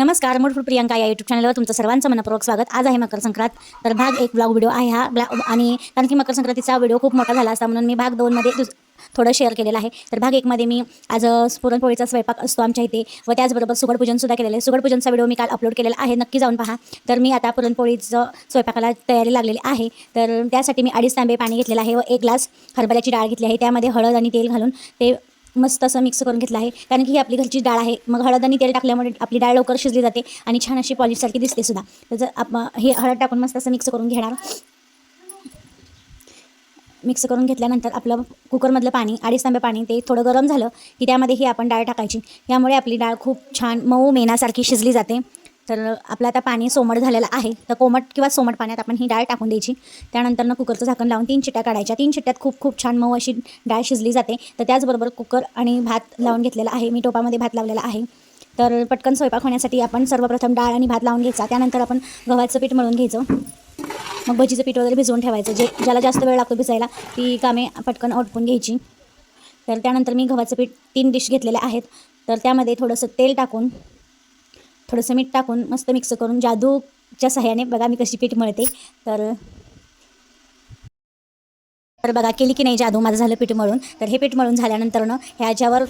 नमस्कार मूडफूड प्रियांका या यूट्यूब चॅनलवर तुमचं सर्वांचं मनपूर्वक स्वागत. आज आहे मकर संक्रांत तर भाग एक ब्लॉग व्हिडिओ आहे हा. ब्ला आणि कारण की मकर संक्रांतीचा व्हिडिओ खूप मोठा झाला असता म्हणून मी भाग दोनमध्ये थोडं शेअर केलेलं आहे. तर भाग एकमध्ये मी आज पुरणपोळीचा स्वयंपाक असतो आमच्या इथे व त्याचबरोबर सुगडपूजनसुद्धा केलेलं आहे. सुगडपूजनचा व्हिडिओ मी काल अपलोड केलेला आहे. नक्की जाऊन पहा. तर मी आता पुरणपोळीचं स्वयंपाकाला तयारी लागलेली आहे. तर त्यासाठी मी अडीच तांबे पाणी घेतलेलं आहे व एक ग्लास हरभऱ्याची डाळ घेतली आहे. त्यामध्ये हळद आणि तेल घालून ते मस्त असं मिक्स करून घेतलं आहे. कारण की ही आपली घरची डाळ आहे. मग हळद आणि तेल टाकल्यामुळे आपली डाळ लवकर शिजली जाते आणि छान अशी पॉलिशसारखी दिसते सुद्धा. तर जर आप हे हळद टाकून मस्त असं मिक्स करून घेणार. मिक्स करून घेतल्यानंतर आपलं कुकरमधलं पाणी अडीच तांबे पाणी ते थोडं गरम झालं की त्यामध्ये ही आपण डाळ टाकायची. यामुळे आपली डाळ खूप छान मऊ मेनासारखी शिजली जाते. तर आपलं आता पाणी सोमट झालेलं आहे तर कोमट किंवा सोमट पाण्यात आपण ही डाळ टाकून द्यायची. त्यानंतर कुकरचं झाकण लावून तीन चिट्ट्या काढायच्या. तीन चिट्ट्यात खूप खूप छान मऊ अशी डाळ शिजली जाते. तर त्याचबरोबर कुकर आणि भात लावून घेतलेला आहे. मी टोपामध्ये भात लावलेला आहे. तर पटकन स्वयंपाक होण्यासाठी आपण सर्वप्रथम डाळ आणि भात लावून घ्यायचा. त्यानंतर आपण गव्हाचं पीठ मळून घ्यायचं. मग भजीचं पीठ वगैरे भिजवून ठेवायचं. जे ज्याला जास्त वेळ लागतो भिजायला ती कामे पटकन आटपून घ्यायची. तर त्यानंतर मी गव्हाचं पीठ तीन डिश घेतलेले आहेत. तर त्यामध्ये थोडंसं तेल टाकून थोडंसं मीठ टाकून मस्त मिक्स करून जादूच्या सहाय्याने बघा मी कशी पीठ मळते. तर तर बघा केली की नाही जादू? माझं झालं पीठ मळून. तर हे पीठ मळून झाल्यानंतरनं ह्याच्यावर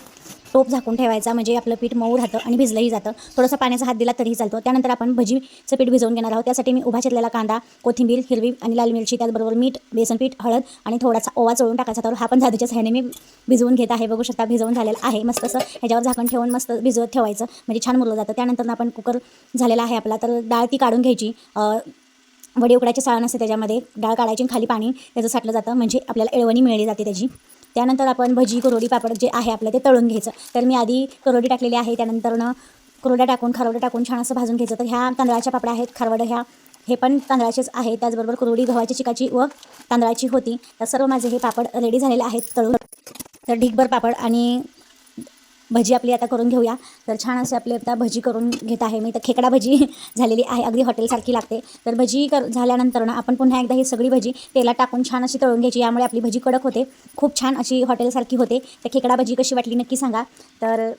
टोप झाकून ठेवायचा म्हणजे आपलं पीठ मऊ राहतं आणि भिजलंही जातं. थोडंसं पाण्याचा हात दिला तरीही चालतो. त्यानंतर आपण भजीचं पीठ भिजवून घेणार आहोत. त्यासाठी मी उभा चिरलेला कांदा कोथिंबीर हिरवी आणि लाल मिरची त्याचबरोबर मीठ बेसन पीठ हळद आणि थोडासा ओवा चोळून टाकायचा. तर हा पण जादूच्या सहाय्याने मी भिजवून घेत आहे. बघू शकता भिजवून झालेला आहे. मस्त असं ह्याच्यावर झाकण ठेवून मस्त भिजवत ठेवायचं. म्हणजे छान मुरलं जातं. त्यानंतर आपण कुकर झालेला आहे आपला. तर डाळ ती काढून घ्यायची. वडी उकडायची साळ नसते त्याच्यामध्ये. डाळ काढायची आणि खाली पाणी त्याचं साठलं जातं. म्हणजे आपल्याला एळवणी मिळली जाते त्याची. त्यानंतर आपण भजी करोडी पापड जे आहे आपलं ते तळून घ्यायचं. तर मी आधी करोडी टाकलेली आहे त्यानंतरनं कुरोड्या टाकून खारवड्या टाकून छान असं भाजून घ्यायचं. तर ह्या तांदळाच्या पापड्या आहेत खारवड्या ह्या हे पण तांदळाचेच आहे. त्याचबरोबर कुरोडी गव्हाची चिकाची व तांदळाची होती. तर सर्व माझे हे पापड रेडी झालेले आहेत तळून. तर ढिगभर पापड आणि भजी आपली आता करून घेऊया. तर छान असे आपली आता भजी करून घेत आहे. मी तर खेकडा भजी झालेली आहे. अगदी हॉटेलसारखी लागते. तर भजी कर झाल्यानंतर ना आपण पुन्हा एकदा ही सगळी भजी तेला टाकून छान अशी तळून घ्यायची. यामुळे आपली भजी कडक होते. खूप छान अशी हॉटेलसारखी होते. तर खेकडा भजी कशी वाटली नक्की सांगा. तर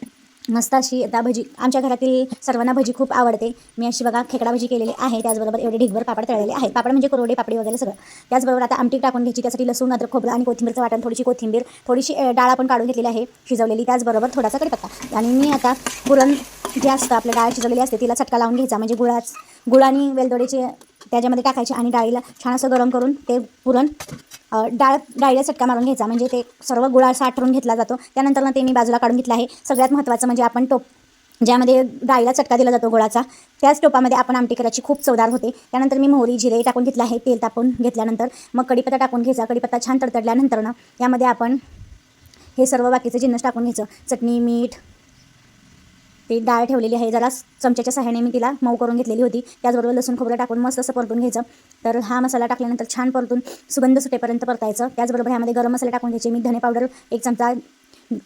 मस्त अशी आता भजी आमच्या घरातील सर्वांना भजी खूप आवडते. मी अशी बघा खेकडा भजी केलेली आहे त्याचबरोबर एवढे ढिगभर पापड तळलेले आहेत. पापड म्हणजे कोरडे पापडी वगैरे सगळं. त्याचबरोबर आता आमटी टाकून घ्यायची त्यासाठी लसूण अद्रक खोबरं आणि कोथिंबीरचं वाटण थोडीशी कोथिंबीर थोडीशी डाळ आपण काढून घेतलेली आहे शिजवलेली त्याचबरोबर थोडासा कडीपत्ता. आणि मी आता पुरण जे असतं आपल्या डाळ शिजवलेली असते तिला चटका लावून घ्यायचा. म्हणजे गुळाच गुळ आणि वेलदोडीचे त्याच्यामध्ये टाकायचे आणि डाळीला छान असं गरम करून ते पुरण डाळ डाळीला चटका मारून घ्यायचा. म्हणजे ते सर्व गुळा साठवून घेतला जातो. त्यानंतर ते मी बाजूला काढून घेतलं. आहे सगळ्यात महत्त्वाचं म्हणजे आपण टोप ज्यामध्ये डाळीला चटका दिला जातो गुळाचा त्याच टोपामध्ये आपण आमटी करायची खूप चवदार होते. त्यानंतर मी मोहरी जिरे टाकून घेतलं आहे. तेल तापून घेतल्यानंतर मग कढीपत्ता टाकून घ्यायचा. कढीपत्ता छान तडतडल्यानंतर ना यामध्ये आपण हे सर्व बाकीचं जिन्नस टाकून घ्यायचं. चटणी मीठ ती डाळ ठेवलेली आहे. जरा चमच्याच्या सहाय्याने मी तिला मऊ करून घेतलेली होती. त्याचबरोबर लसूण खोबरं टाकून मस्त असं परतून घ्यायचं. तर हा मसाला टाकल्यानंतर छान परतून सुगंध सुटेपर्यंत परतायचं. त्याचबरोबर ह्यामध्ये गरम मसाले टाकून घ्यायचे. मी धने पावडर एक चमचा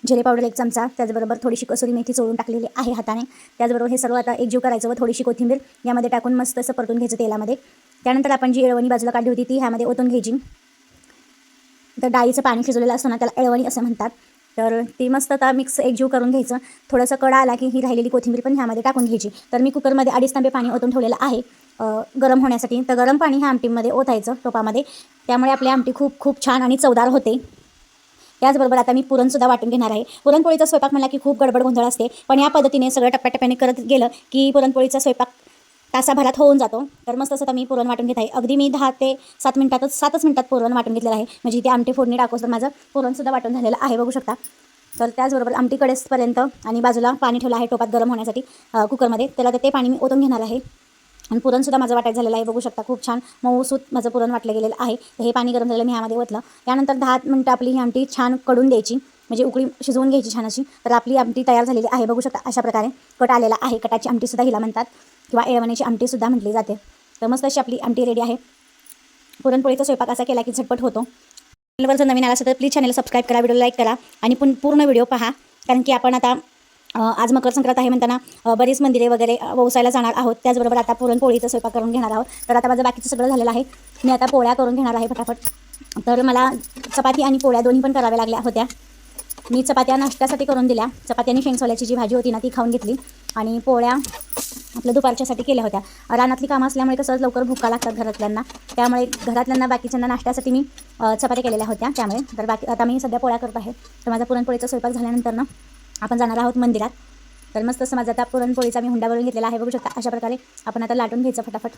जिरे पावडर एक चमचा त्याचबरोबर थोडीशी कसुरी मेथी चोळून टाकलेली आहे हाताने. त्याचबरोबर हे सर्व आता एकजीव करायचं व थोडीशी कोथिंबीर यामध्ये टाकून मस्त असं परतून घ्यायचं तेलामध्ये. त्यानंतर आपण जी एळवणी बाजूला काढली होती ती ह्यामध्ये ओतून घ्यायची. तर डाळीचं पाणी शिजवलेलं असताना त्याला एळवणी असं म्हणतात. तर ती मस्त आता मिक्स एकजीव करून घ्यायचं. थोडंसं कडा आला की ही राहिलेली कोथिंबीर पण ह्यामध्ये टाकून घ्यायची. तर मी कुकरमध्ये अडीच तांबे पाणी ओतून ठेवलेलं आहे गरम होण्यासाठी. तर गरम पाणी ह्या आमटीमध्ये ओतायचं टोपामध्ये. त्यामुळे आपली आमटी खूप खूप छान आणि चवदार होते. त्याचबरोबर आता मी पुरणसुद्धा वाटून घेणार आहे. पुरणपोळीचा स्वयंपाक म्हणला की खूप गडबड गोंधळ असते. पण या पद्धतीने सगळं टप्प्याटप्प्याने करत गेलं की पुरणपोळीचा स्वयंपाक तासाभरात होऊन जातो. तर मस्त असं मी पुरण वाटून घेत आहे. अगदी मी दहा ते सात मिनिटातच सातच मिनिटात पुरण वाटून घेतलेलं आहे. म्हणजे इथे आमटी फोडणी टाकूस तर माझं पुरणसुद्धा वाटून झालेलं आहे बघू शकता. तर त्याचबरोबर आमटी कडेसपर्यंत आणि बाजूला पाणी ठेवलं आहे टोपात गरम होण्यासाठी कुकरमध्ये. त्याला ते पाणी मी ओतून घेणार आहे. आणि पुरणसुद्धा माझं वाटायचं झालेलं आहे बघू शकता. खूप छान मऊसूत माझं पुरण वाटलं गेलेलं आहे. हे पाणी गरम झालेलं मी ह्यामध्ये ओतलं. त्यानंतर दहा मिनटं आपली ही आमटी छानकडून द्यायची. म्हणजे उकळी शिजवून घ्यायची छान अशी. तर आपली आमटी तयार झालेली आहे बघू शकता. अशा प्रकारे कट आलेला आहे. कटाची आमटीसुद्धा हिला म्हणतात. किंवा एळवण्याची आमटीसुद्धा म्हटली जाते. तर मस्त अशी आपली आमटी रेडी आहे. पुरणपोळीचा स्वयंपाक असा केला की झटपट होतो. चॅनलवर जर नवीन आला असेल तर प्लीज चॅनल सबस्क्राईब करा व्हिडिओ लाईक करा आणि पुन पूर्ण व्हिडिओ पहा. कारण की आपण आता आज मकर संक्रांत आहे म्हणताना बरीच मंदिरे वगैरे अ, जाणार आहोत. त्याचबरोबर आता पुरणपोळीचा स्वयंपाक करून घेणार आहोत. तर आता माझं बाकीचं सगळं झालेलं आहे. मी आता पोळ्या करून घेणार आहे फटाफट तर मला चपाती आणि पोळ्या दोन्ही पण कराव्या लागल्या होत्या. मी चपात्या नाश्त्यासाठी करून दिल्या. चपाती आणि शेंगसोल्याची जी भाजी होती ना ती खाऊन घेतली. आणि पोळ्या आपलं दुपारच्यासाठी केल्या होत्या. रानातली कामं असल्यामुळे कसं लवकर भुका लागतात घरातल्यांना. त्यामुळे घरातल्यांना बाकीच्यांना नाश्त्यासाठी मी चपात्या केलेल्या होत्या. त्यामुळे तर बाकी आता मी सध्या पोळ्या करत आहे. तर माझा पुरणपोळीचा स्वयंपाक झाल्यानंतर ना आपण जाणार आहोत मंदिरात. तर मस्त असं माझा आता पुरणपोळीचा मी हुंडा भरून घेतलेला आहे. बघू शकता अशा प्रकारे आपण आता लाटून घ्यायचं फटाफट.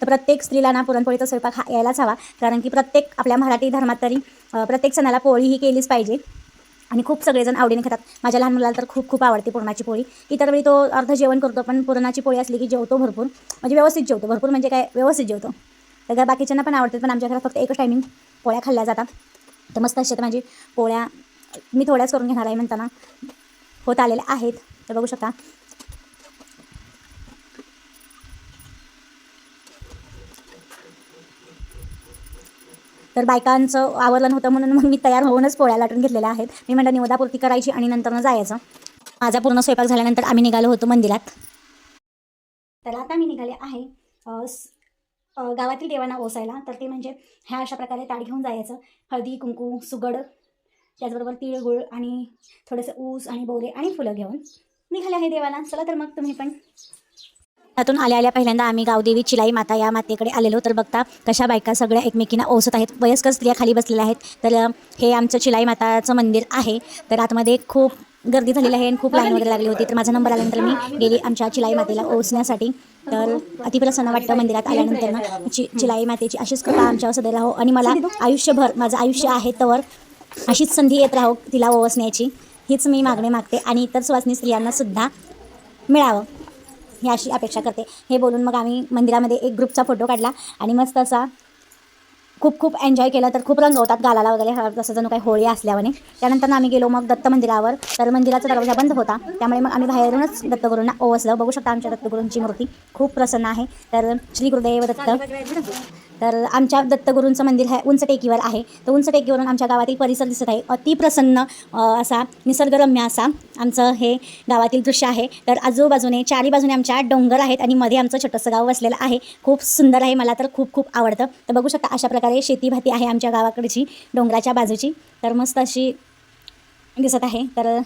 तर प्रत्येक स्त्रीला ना पुरणपोळीचा स्वयंपाक हा यायलाच हवा. कारण की प्रत्येक आपल्या मराठी धर्मात तरी प्रत्येक सणाला पोळी ही केलीच पाहिजे. आणि खूप सगळेजण आवडीने खातात. माझ्या लहान मुलाला तर खूप खूप आवडते पुरणाची पोळी. इतर वेळी तो अर्ध जेवण करतो पण पुरणाची पोळी असली की जेवतो भरपूर. म्हणजे व्यवस्थित जेवतो. भरपूर म्हणजे काय? व्यवस्थित जेवतो. तर काय बाकीच्यांना पण आवडतात पण आमच्या घरात फक्त एकच टायमिंग पोळ्या खाल्ल्या जातात. तर मस्त अशा माझी पोळ्या मी थोड्याच करून घेणार आहे म्हणताना होत आलेल्या आहेत. तर बघू शकता. तर बायकांचं आवरलं होतं म्हणून मग मी तयार होऊनच पोळ्या लाटून घेतलेल्या आहेत. मी म्हणलं निवदापूर्ती करायची आणि नंतरनं जायचं. माझा पूर्ण स्वयंपाक झाल्यानंतर आम्ही निघालो होतो मंदिरात. तर आता मी निघाले आहे गावातील देवांना ओसायला. तर ते म्हणजे ह्या अशा प्रकारे ताट घेऊन जायचं. हळदी कुंकू सुगड त्याचबरोबर तिळगुळ आणि थोडंसं ऊस आणि बोरे आणि फुलं घेऊन निघाले आहे देवाला. चला तर मग तुम्ही पण त्यातून आल्या आल्या पहिल्यांदा आम्ही गावदेवी चिलाई माता या मातेकडे आलेलो. तर बघता कशा बायका सगळ्या एकमेकींना ओसत आहेत. वयस्कर स्त्रिया खाली बसलेल्या आहेत. तर हे आमचं चिलाई माताचं मंदिर आहे. तर आतमध्ये खूप गर्दी झालेली आहे आणि खूप लाईन वगैरे लागली होती. तर माझा नंबर आल्यानंतर मी गेली आमच्या चिलाई मातेला ओसण्यासाठी. तर अतिप्रसन्न वाटतं मंदिरात आल्यानंतर ना. चि चिलाई मातेची अशीच कृपा आमच्यावर सदैव राहो आणि मला आयुष्यभर माझं आयुष्य आहे तर अशीच संधी येत राहो तिला ओवसण्याची हीच मी मागणी मागते. आणि इतर सुवासनी स्त्रियांना सुद्धा मिळावं. ही अशी अपेक्षा करते. हे बोलून मग आम्ही मंदिरामध्ये एक ग्रुपचा फोटो काढला आणि मस्त असा खूप खूप एन्जॉय केला. तर खूप रंगवतात होतात गालाला वगैरे तसं जसं जणू काही होळी असल्याने त्यानंतर आम्ही गेलो मग दत्त मंदिरावर. तर मंदिराचा दरवाजा बंद होता. त्यामुळे मग आम्ही बाहेरूनच दत्तगुरूंना ओवसलं. बघू शकता आमच्या दत्तगुरूंची मूर्ती खूप प्रसन्न आहे. तर श्री गुरुदेव दत्त. तर आमच्या दत्तगुरूंचं मंदिर आहे उंच टेकीवर आहे. तर उंच टेकीवरून आमच्या गावातील परिसर दिसत आहे. अतिप्रसन्न प्रसन्न असा निसर्गरम्य असा आमचं हे गावातील दृश्य आहे. तर आजूबाजूने चारी बाजूने आमच्या डोंगर आहेत आणि मध्ये आमचं छोटंसं गाव वसलेलं आहे. खूप सुंदर आहे मला तर खूप खूप आवडतं. तर बघू शकता अशा प्रकारे शेतीभाती आहे आमच्या गावाकडची डोंगराच्या बाजूची. तर मस्त अशी दिसत आहे. तर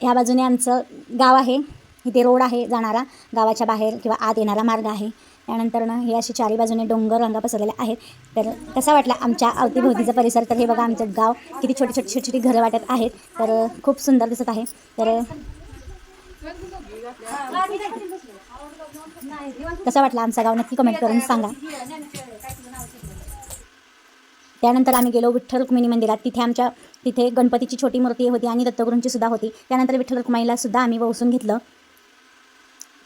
ह्या बाजूने आमचं गाव आहे. इथे रोड आहे जाणारा गावाच्या बाहेर किंवा आत येणारा मार्ग आहे. त्यानंतर ना हे असे चारी बाजूने डोंगर रंगा पसरलेले आहेत. तर कसा वाटला आमच्या अवतीभोवतीचा परिसर. तर हे बघा आमचं गाव किती छोटी छोटी छोटी छोटी घरं वाटत आहेत. तर खूप सुंदर दिसत आहे. तर कसा वाटला आमचा गाव नक्की कमेंट करून सांगा. त्यानंतर आम्ही गेलो विठ्ठल रुक्मिणी मंदिरात. तिथे आमच्या तिथे गणपतीची छोटी मूर्ती होती आणि दत्तगुरूंची सुद्धा होती. त्यानंतर विठ्ठल रुक्माईला सुद्धा आम्ही वसून घेतलं.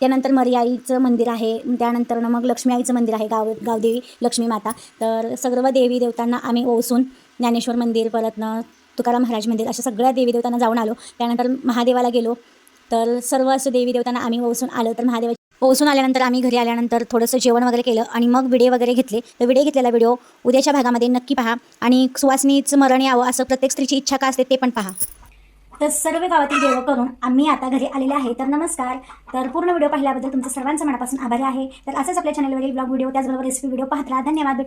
त्यानंतर मर्याईचं मंदिर आहे. त्यानंतर मग लक्ष्मी आईचं मंदिर आहे गाव गावदेवी लक्ष्मी माता. तर सर्व देवी देवतांना आम्ही ओसून ज्ञानेश्वर मंदिर परतनं तुकाराम महाराज मंदिर अशा सगळ्या देवी देवतांना जाऊन आलो. त्यानंतर महादेवाला गेलो. तर सर्व असं देवी देवतांना आम्ही ओसून आलो. तर महादेवा पोहोचून आल्यानंतर आम्ही घरी आल्यानंतर थोडंसं जेवण वगैरे केलं आणि मग विडे वगैरे घेतले. तर विडे घेतलेला व्हिडिओ उद्याच्या भागामध्ये नक्की पहा आणि सुवासनीचं मरण यावं असं प्रत्येक स्त्रीची इच्छा का असते ते पण पहा. तर सर्व गावातील जेवण करून आम्ही आता घरी आलेले आहे. तर नमस्कार. तर पूर्ण व्हिडिओ पाहिल्याबद्दल तुमचं सर्वांचं मनापासून आभारी आहे. तर असंच आपल्या चॅनलवरील ब्लॉग व्हिडिओ त्याचबरोबर रेसिपी व्हिडिओ पाहत राहा. धन्यवाद.